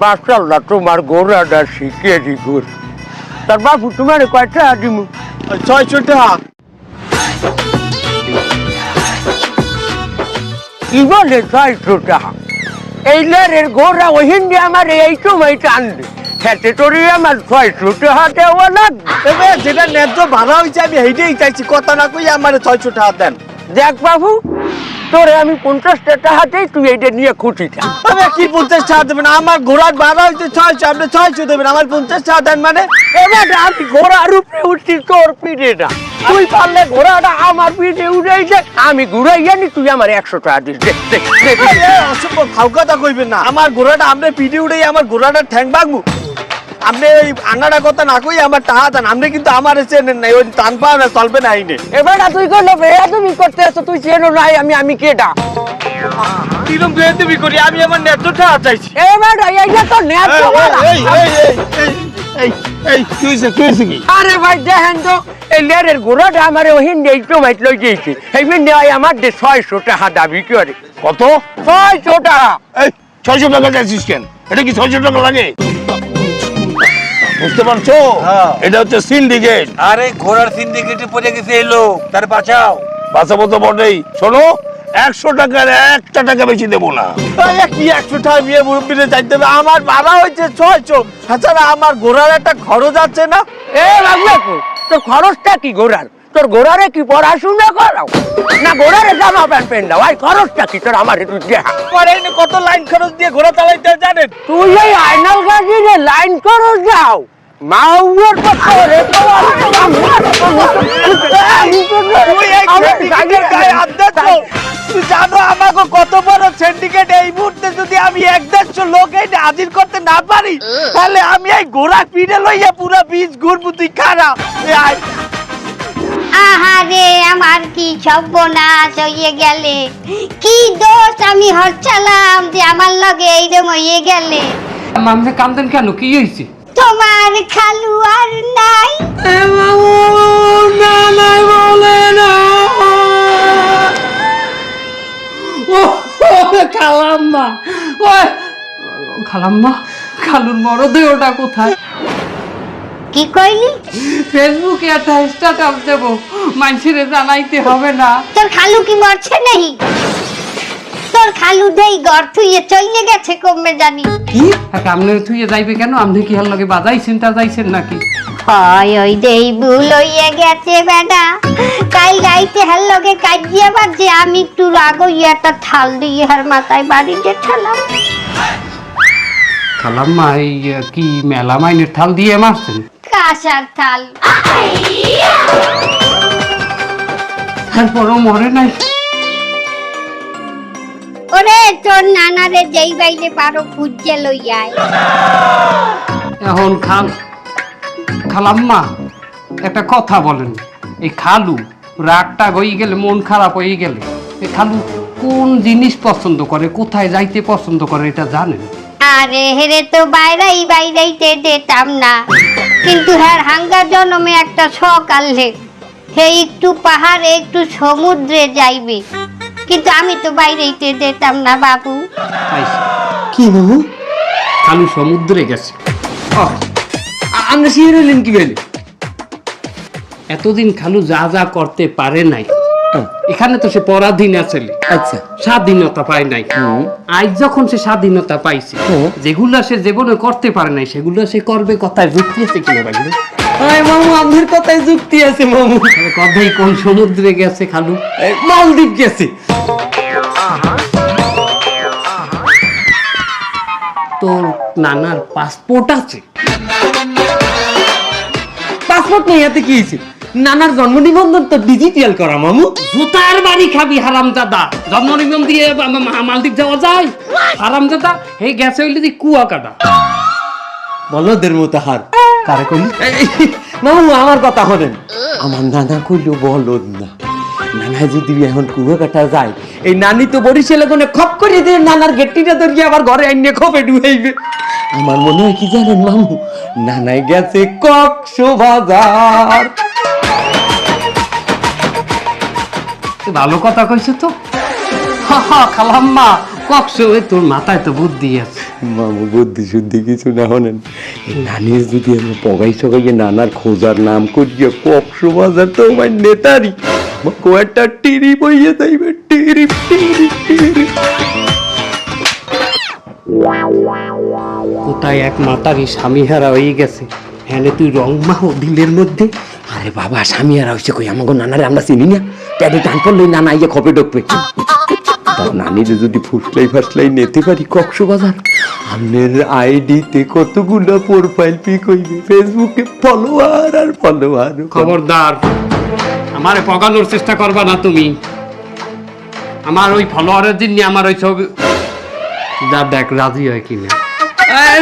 মাশাল্লাহ তোমার গোড়াটা শিখেছি গুর তার বাবু তোমার কয়টা দিমু? ছয়শো টাকা কি বলে ছয়শো টাকা এই লারের গোড়া ওই হিন্দি আমার এই সময় টানবে। খেতে তোরই আমার ছয়শো টাকা দেওয়া লাগবে। যেটা ন্যায্য ভাড়া হয়েছে আমি হেইটাই চাইছি। কথা না কই আমার ছয়শো টাকা দেন। দেখ বাবু তোরে আমি পঞ্চাশটা টাকাতেই তুই এইটা নিয়ে তবে কি পঞ্চাশ টাকা দেবেন? আমার ঘোড়ার ভাড়া হয়েছে ছয়শো আপনি ছয়শো দেবেন। আমার পঞ্চাশ টাকা দেন মানে? এবার আমি ঘোড়ার উপরে উঠছি তোর পিঠে না। তুই পারলে ঘোড়াটা আমার পিঠে উঠেছে আমি ঘুরাই জানি তুই আমার একশো টাকা দিস। দে, দে, দে, দে। খাও কথা কইবেন না। আমার ঘোড়াটা আপনি পিঠে উঠেই আমার ঘোড়াটা ঠ্যাং ভাগবো আপনি ওই আনাটা কথা না কই আমার টাকা দেন আপনি কিন্তু আমার চেনেন নাই ওই টান না চলবে না আইনে। এবার তুই করল বেয়া তুমি করতে আসো তুই চেনো নাই আমি আমি কেটা কিরম দিয়ে তুমি করি আমি আমার ন্যায্য টাকা চাইছি। এবার এইটা তো নেট এই, এই, এই, এই, এই, এই, কি হয়েছে, কি হয়েছে আরে ভাই দেখেন তো এই লেরের ঘোড়াটা আমার ওহিন এই টমাইট লই গিয়েছে। মিন্ডে আমার দে ছয়শো টাকা দাবি করে। কত? ছয়শো টাকা এই ছয়শো টাকা চাইছিস কেন? এটা কি ছয়শো টাকা লাগে? বুঝতে পারছ? হ্যাঁ। এটা হচ্ছে সিন্ডিকেট আরে ঘোড়ার সিন্ডিকেটে পড়ে গেছে এলো লোক তার বাঁচাও। বাঁচাবো তো বটেই। শোনো একশো টাকার একটা টাকা বেশি দেবো না। কি একশো টাকা বিয়ে মুরব্বীরে চাইতে হবে। আমার ভাড়া হয়েছে ছয়শো। তাছাড়া আমার ঘোড়ার একটা খরচ আছে না? এ বাবু তো খরচটা কি ঘোড়ার? তোর ঘোড়ারে কি পড়াশোনা করাও? না ঘোড়ারে জামা প্যান্ট পেন দাও। আর খরচটা কি তোর আমার একটু দেখা। কত লাইন খরচ দিয়ে ঘোড়া চালাইতে জানেন? তুই এই আইনাল গাড়িরে লাইন মাউয়ার দিচ্ছ? তুই জানো আমাকে কত বড় সিন্ডিকেট? এই মুহূর্তে যদি আমি এক দেড়শো লোক এই হাজির করতে না পারি তাহলে আমি এই ঘোড়া পিঠে লইয়া পুরো বীজ ঘুরবো। তুই খারাপ। আহারে আমার কি সর্বনাশ হইয়ে গেলে? কি দোষ আমি হচ্ছালাম যে আমার লগে এইরকম হইয়ে গেলে? মামসে কান্দেন কেন? কি হয়েছে? তোমার খালু আর নাই। না নাই বলে না। খালাম্মা। খালাম্মা খালুর মরদেহটা কোথায়? কি কইলি? ফেসবুকে একটা স্ট্যাটাস দেব মানুষের জানাইতে হবে না। তোর খালু কি মরছে নাই? তোর খালু দেই ঘর থুইয়ে চলে গেছে কমে জানি। কি? আপনি থুয়ে যাইবে কেন? আপনি কি হার লগে বাজাইছেন তা যাইছেন নাকি? হয় ওই দেই ভুল হইয়ে গেছে বেটা। কাল রাইতে হার লগে কাজিয়া বাজে আমি একটু রাগ হইয়ে একটা থাল দিয়ে হার মাথায় বাড়িতে ঠালাম খালাম্মা এই কি মেলা মাইনের থাল দিয়ে মারছেন? কাঁসার থাল। তারপরও মরে নাই। ওরে তোর নানারে যেই বাইরে পারো খুঁজে লইয়ায় এখন খাল খালাম্মা একটা কথা বলেন। এই খালু রাগটা হয়ে গেলে মন খারাপ হয়ে গেলে এই খালু কোন জিনিস পছন্দ করে কোথায় যাইতে পছন্দ করে এটা জানেন? আরে হেরে তো বাইরাই বাইরাইতে দিতাম না। কিন্তু হ্যাঁ হাঙ্গা জন্মে একটা শখ আনলে, হে একটু পাহাড়ে, একটু সমুদ্রে যাইবে। কিন্তু আমি তো বাইরেইতে দিতাম না বাবু। কি বাবু? খালু সমুদ্রে গেছে। আমরা শিয়ে রইলেন কি বলে এতদিন খালু যা যা করতে পারে নাই। এখানে তো সে পরাধীন আছে আচ্ছা। স্বাধীনতা পায় নাই। আজ যখন সে স্বাধীনতা পাইছে যেগুলো সে জীবনে করতে পারে নাই সেগুলো সে করবে কথায় যুক্তি আছে কিনা মামু আমাদের কথায় যুক্তি আছে মামু। কথাই কোন সমুদ্রে গেছে খালু? মালদ্বীপ গেছে। তোর নানার পাসপোর্ট আছে? পাসপোর্ট নেই এতে কি হয়েছে নানার জন্ম নিবন্ধন তো ডিজিটাল করা, মামু। জুতার বাড়ি খাবি, হারামজাদা। জন্ম নিবন্ধন দিয়ে মালদ্বীপ যাওয়া যায়। হারামজাদা হে গেছে হইলে তুই কুয়া কাটা। বলদের মতো হার কারে কইলি? মামু, আমার কথা হলেন আমার নানা কইলো বলদ না। নানা যদি এখন কুয়া কাটা যায়, এই নানি তো বরিশালে কোনে খপ করে দিয়ে নানার গেটটিটা ধরিয়ে আবার ঘরে আইনে খপে ডুবাইবে। আমার মনে হয় কি জানেন, মামু? নানাই গেছে কক্সবাজার ভালো কথা কইছে তো? খালাম্মা কক্স তোর মাথায় তো বুদ্ধি আছে। মামু বুদ্ধি শুদ্ধি কিছু না হলেন। নানির যদি আমি পগাই সগাইয়ে নানার খোঁজার নাম করিয়ে কক্সো বাজার তো আমার নেতারি কয়েকটা টিরি বইয়ে যাইবে টিরি টিরি টিরি। কোথায় এক মাতারি স্বামী হারা হয়ে গেছে? হ্যাঁ তুই রং মাহ দিলের মধ্যে? আরে বাবা স্বামী আর হয়েছে কই? আমাকে নানারে আমরা চিনি না। প্যাডে টান পড়লে নানা ইয়ে খপে ঢুকবে। তার নানিরে যদি ফুসলাই ফাসলাই নিতে পারি কক্সবাজার আমনের আইডিতে কতগুলো প্রোফাইল পিক হইবে? ফেসবুকে ফলোয়ার আর ফলোয়ার খবরদার আমারে পগানোর চেষ্টা করবা না তুমি। আমার ওই ফলোয়ারের জন্য আমার ওই ছবি যা দেখ রাজি হয় কিনা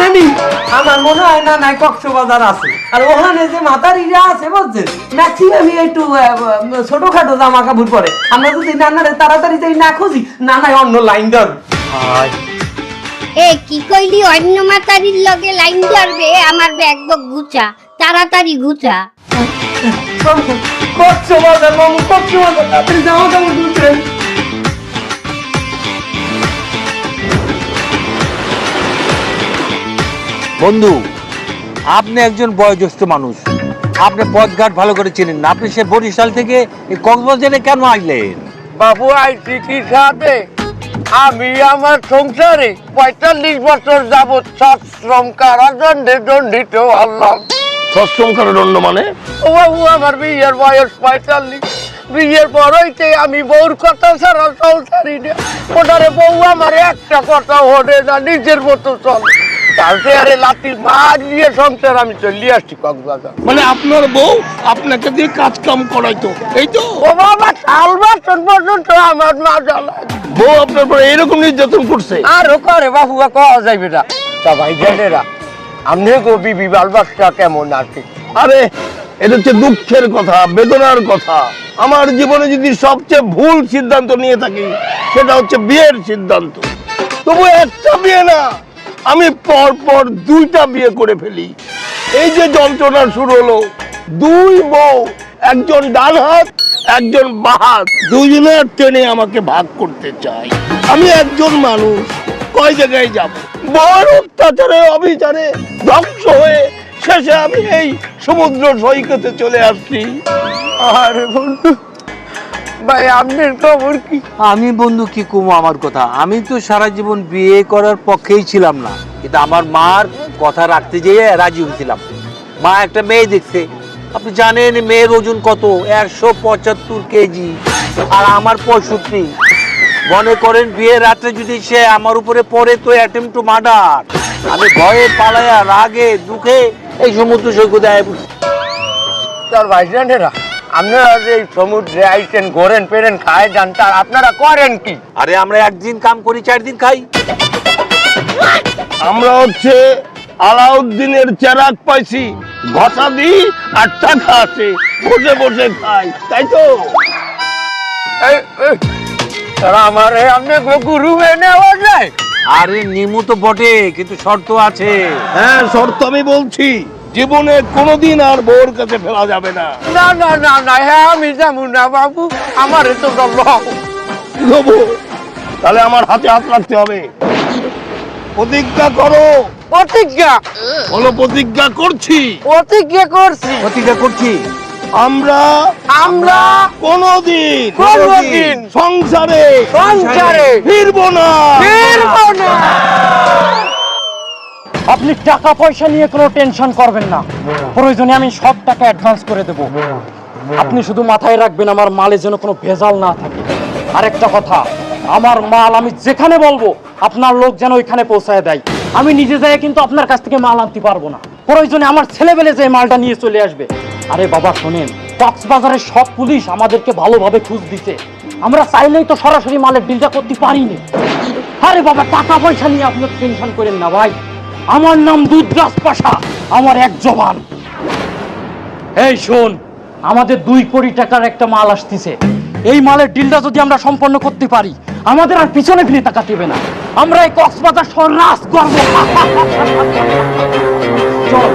নানি আমার মনে হয় না নাই কক্সবাজার আছে। আর ওখানে যে মাতারিরা আছে বুঝছেন একটু ছোটখাটো জামা কাপড় পরে। আমরা যদি নানারে তাড়াতাড়ি যাই না খুঁজি নানায় অন্য লাইন ধরবে। এ কি কইলি? অন্য মাতারির লগে লাইন ধরবে? আমার ব্যাগ গুছা। তাড়াতাড়ি গুছা। কক্সবাজার মামু কক্সবাজার। তাড়াতাড়ি জামা কাপড় বন্ধু আপনি একজন বয়োজ্যেষ্ঠ মানুষ। আপনি পথঘাট ভালো করে চেনেন না। আপনি সে বরিশাল থেকে এই কক্সবাজারে কেন আসলেন? বাবু আইসি কি সাথে। আমি আমার সংসারে পঁয়তাল্লিশ বছর যাবৎ সশ্রম কারাদণ্ডে দণ্ডিত হলাম। সশ্রম কারণ মানে? ও বাবু আমার বিয়ের বয়স পঁয়তাল্লিশ। বিয়ের পর হইতে আমি বউর কথা ছাড়া চলতারি না। ওটারে বউ আমার একটা কথা ওঠে না নিজের মতো চলে। তারপরে আরে মাছ দিয়ে সংসার আমি আসছি কক্সবাজার। মানে আপনার বউ আপনাকে দিয়ে কাজ কাম করাইতো এই তো? ও বাবা সাল বাসন পর্যন্ত আমার মা জ্বালায়। বউ আপনার পরে এরকম নির্যাতন করছে? আরও করে বাবু কওয়া যাইবে না তা ভাই জানেরা আমনে কেমন আছে? আরে এটা হচ্ছে দুঃখের কথা বেদনার কথা। আমার জীবনে যদি সবচেয়ে ভুল সিদ্ধান্ত নিয়ে থাকি সেটা হচ্ছে বিয়ের সিদ্ধান্ত। তবু একটা বিয়ে না। আমি পর পর দুইটা বিয়ে করে ফেলি। এই যে যন্ত্রণা শুরু হলো, দুই বউ, একজন ডান হাত, একজন বাহাত দুজনের টেনে আমাকে ভাগ করতে চাই আমি একজন মানুষ, কয় জায়গায় যাব? বড় অত্যাচারে অবিচারে ধ্বংস হয়ে শেষে আমি এই সমুদ্র সৈকতে চলে আসছি। আর বন্ধু ভাই আপনার খবর কি? আমি বন্ধু কি কুমো আমার কথা? আমি তো সারা জীবন বিয়ে করার পক্ষেই ছিলাম না। কিন্তু আমার মার কথা রাখতে যেয়ে রাজি হয়েছিলাম। মা একটা মেয়ে দেখছে। আপনি জানেন মেয়ের ওজন কত? একশো পঁচাত্তর কেজি। আর আমার পঁয়ষট্টি। মনে করেন বিয়ের রাত্রে যদি সে আমার উপরে পড়ে তো অ্যাটেম্প টু মার্ডার। আমি ভয়ে পালায়া রাগে দুঃখে এই সমুদ্র সৈকতে আয়। তার ভাই জানেরা আপনারা যে সমুদ্রে আইসেন ঘোরেন পেরেন খায় যান তার আপনারা করেন কি? আরে আমরা একদিন কাম করি চার দিন খাই। আমরা হচ্ছে আলাউদ্দিনের চেরাক পাইছি ঘষা দিই আর টাকা আছে বসে বসে খাই তাই তো? এই, এই, তারা আমার আপনি গুরু হয়ে নেওয়া যায় আরে নিমু তো বটে কিন্তু শর্ত আছে। হ্যাঁ শর্ত আমি বলছি। জীবনে কোনোদিন আর বউর কাছে ফেলা যাবে না। না না না না হ্যাঁ আমি যাব না বাবু আমার তো কি তাহলে আমার হাতে হাত রাখতে হবে। প্রতিজ্ঞা করো। প্রতিজ্ঞা? বলো প্রতিজ্ঞা করছি। প্রতিজ্ঞা করছি। প্রতিজ্ঞা করছি। আমরা আমরা কোনোদিন কোনোদিন সংসারে সংসারে ফিরবো না। ফিরবো না। আপনি টাকা পয়সা নিয়ে কোনো টেনশন করবেন না। প্রয়োজনে আমি সব টাকা অ্যাডভান্স করে দেব। আপনি শুধু মাথায় রাখবেন, আমার মালে যেন কোনো ভেজাল না থাকে। আরেকটা কথা, আমার মাল আমি যেখানে বলব, আপনার লোক যেন ওইখানে পৌঁছায় দেয়। আমি নিজে যাই কিন্তু আপনার কাছ থেকে মাল আনতে পারব না। প্রয়োজনে আমার ছেলেবেলে যে মালটা নিয়ে চলে আসবে। আরে বাবা, শোনেন, কক্সবাজারের সব পুলিশ আমাদেরকে ভালোভাবে খুঁজ দিতে আমরা চাইলেই তো সরাসরি মালের ডিলটা করতে পারিনি। আরে বাবা, টাকা পয়সা নিয়ে আপনি টেনশন করেন না ভাই। আমার নাম দুধরাজ পাশা আমার এক জবান এই শোন আমাদের দুই কোটি টাকার একটা মাল আসতেছে এই মালের ডিলটা যদি আমরা সম্পন্ন করতে পারি আমাদের আর পিছনে ফিরে তাকাতে হবে না আমরা এই কক্সবাজার রাজ করব চল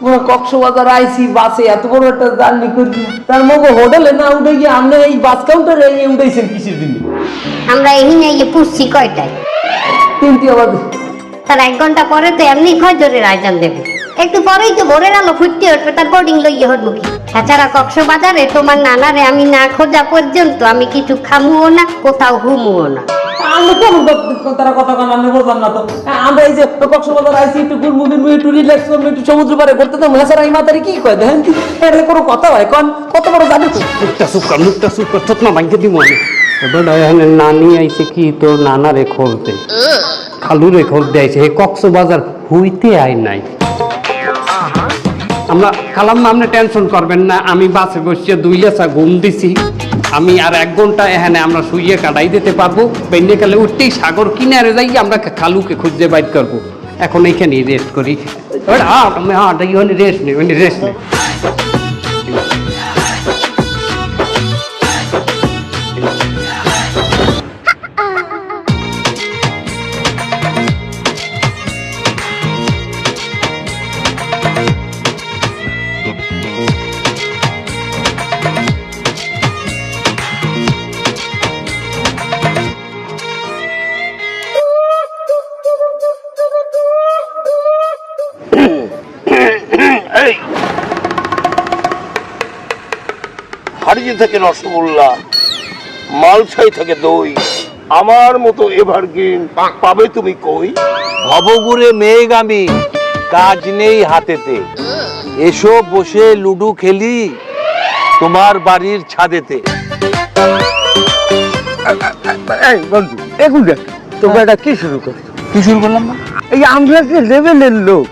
পুরো কক্সবাজার আইসি বাসে এত বড় একটা জার্নি করছি। তার মধ্যে হোটেলে না উঠে গিয়ে আপনি এই বাস কাউন্টারে উঠেছেন কিসের জন্য? আমরা এই নিয়ে গিয়ে পুষছি কয়টায়? তিনটি আবার তার এক ঘণ্টা পরে তো এমনি ফজরের আয়োজন দেবে। একটু পরেই তো ভোরের আলো ফুটতে উঠবে তার বোর্ডিং লইয়ে হটবো কি? তাছাড়া কক্সবাজারে তোমার নানারে আমি না খোঁজা পর্যন্ত আমি কিছু খামুও না কোথাও হুমুও না। কেমন তারা কথা কান আপনি বলবেন না তো। আমরা এই যে কক্সবাজার আইসি একটু ঘুরবো ফিরবো একটু রিল্যাক্স করব একটু সমুদ্র পারে করতে তো মেসার এই মাতারি কি কয় দেখেন কি? এটা কোনো কথা হয় কন কত বড় জানি তো। মুখটা চুপ কর মুখটা চুপ কর থতনা ভাঙ্গে দিব আমি। এবার নানি আইছে কি তোর নানা রে দে খালু রে দেয়ছে হে কক্সবাজার হইতে আয় নাই। আমরা খালাম না আপনি টেনশন করবেন না, আমি বাসে বসিয়ে দুই লেসা ঘুম দিছি। আমি আর এক ঘণ্টা এখানে আমরা শুয়ে কাটাই দিতে পারব। বেন্যে কালে উঠতেই সাগর কিনারে যাই, আমরা খালুকে খুঁজতে বাইর করব। এখন এইখানেই রেস্ট করি। হ্যাঁ রেস্ট নেই রেস্ট নেই। থেকে রসগোল্লা মালসাই থেকে দই আমার মতো এভারগ্রিন পাবে তুমি কই? ভবগুরে মেঘামি কাজ নেই হাতেতে। এসো বসে লুডু খেলি তোমার বাড়ির ছাদেতে। এই বন্ধু দেখুন দেখ তোমরা এটা কি শুরু করছ কি শুরু করলাম না এই আমরা যে লেভেলের লোক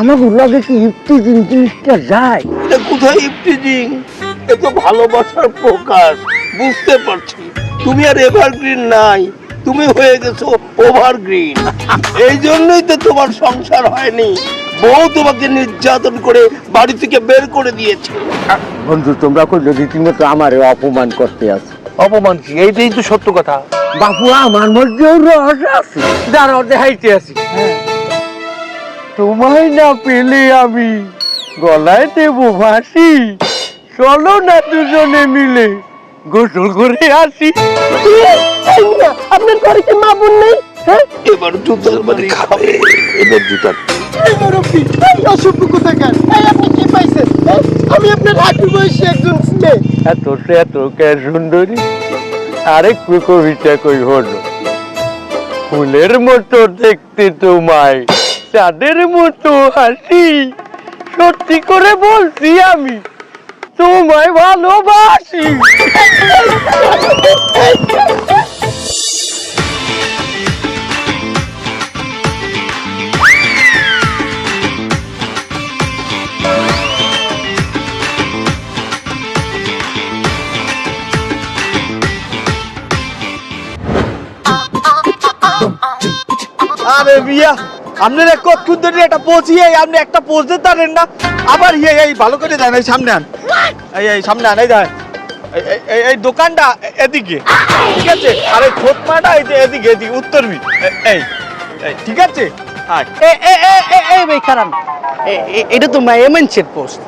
আমাকে লাগে কি ইফতি জিনিসটা যায়? এটা কোথায় ইফটিজিং? এ তো ভালোবাসার প্রকাশ বুঝতে পারছি। তুমি আর এভারগ্রিন নাই তুমি হয়ে গেছো ওভারগ্রিন এই জন্যই তো তোমার সংসার হয়নি। বউ তোমাকে নির্যাতন করে বাড়ি থেকে বের করে দিয়েছে। বন্ধু তোমরা কইলো রীতিমতো আমারে অপমান করতে আছে। অপমান কি? এইটাই তো সত্য কথা। বাপু আমার মধ্যেও রস আছে। দাঁড়াও দেখাইতে আছি তোমায় না পেলে আমি গলায় দেবো ফাঁসি। চলো না দুজনে মিলে গোসল করে আসি। আপনার ঘরে কি মা বোন নেই? হ্যাঁ? এবার জুতার বাড়ি খাবে। এবার জুতার সুন্দরী? আরেক কবিতা কই হলো। ফুলের মতো দেখতে তোমায় চাঁদের মতো হাসি। সত্যি করে বলছি আমি তোমায় ভালোবাসি। আরে মিয়া, আপনারা কতক্ষণ ধরে একটা পৌঁছিয়ে, আপনি একটা পৌঁছতে পারেন না। আবার ইয়ে ভালো করে দেন সামনে আন। এই এই সামনে আনাই এই এই- এই- এই- এই দোকানটা এদিকে ঠিক আছে? আরে এই খোতমাটা এই যে এদিকে এদিকে উত্তরবি এ- এই এই, ঠিক আছে? আয়। এটা তো এমএনসির পোস্ট।